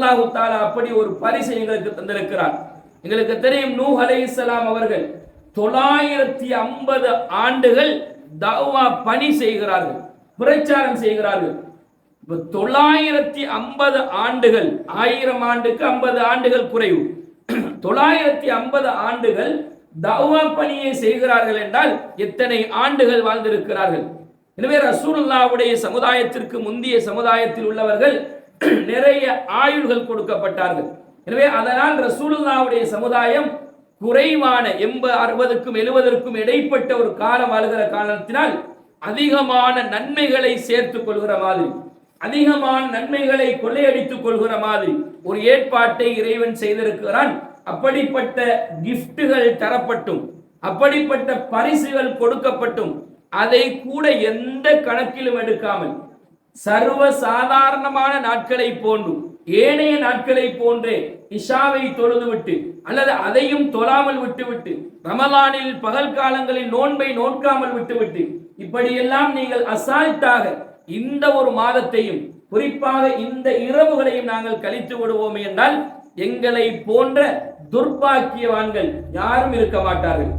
அல்லாஹு தாலா அப்படி ஒரு பரிசை எங்களுக்கு தந்திருக்கிறார் எங்களுக்கு தெரியும் நூ அலைஹிஸ்ஸலாம் அவர்கள் தொள்ளாயிரத்தி ஐம்பது ஆண்டுகள் தவா பணி செய்கிறார்கள் பிரச்சாரம் செய்கிறார்கள். இப்போ தொள்ளாயிரத்தி ஐம்பது ஆண்டுகள் ஆயிரம் ஆண்டுக்கு ஐம்பது ஆண்டுகள் குறைவு. தொள்ளாயிரத்தி ஐம்பது ஆண்டுகள் தவா பணியை செய்கிறார்கள் என்றால் எத்தனை ஆண்டுகள் வாழ்ந்திருக்கிறார்கள்? எனவே ரசூலுல்லாவுடைய சமுதாயத்திற்கு முந்தைய சமுதாயத்தில் உள்ளவர்கள் நிறைய ஆயுள்கள் கொடுக்கப்பட்டார்கள். எனவே அதனால் ரசூலுல்லாவுடைய சமுதாயம் குறைவான எண்பது அறுபதுக்கும் எழுபதற்கும் இடைப்பட்ட ஒரு காலம் வாழ்கிற காலத்தினால் அதிகமான நன்மைகளை சேர்த்துக் கொள்கிற மாதிரி அதிகமான நன்மைகளை கொள்ளையடித்துக் கொள்கிற மாதிரி ஒரு ஏற்பாட்டை இறைவன் செய்திருக்கிறான். அப்படிப்பட்ட கிஃப்ட்டுகள் தரப்பட்டும் அப்படிப்பட்ட பரிசுகள் கொடுக்கப்பட்டும் அதை கூட எந்த கணக்கிலும் எடுக்காமல் சர்வ சாதாரணமான நாட்களை போன்று ஏனைய நாட்களை போன்றே இஷாவை தொழுதுவிட்டு அல்லது அதையும் தொழாமல் விட்டுவிட்டு ரமலானில் பகல் காலங்களில் நோன்பை நோக்காமல் விட்டுவிட்டு இப்படியெல்லாம் நீங்கள் அசால்ட்டாக இந்த ஒரு மாதத்தையும் குறிப்பாக இந்த இரவுகளையும் நாங்கள் கழித்து விடுவோம் என்றால் எங்களை போன்ற துர்பாக்கியவான்கள் யாரும் இருக்க மாட்டார்கள்.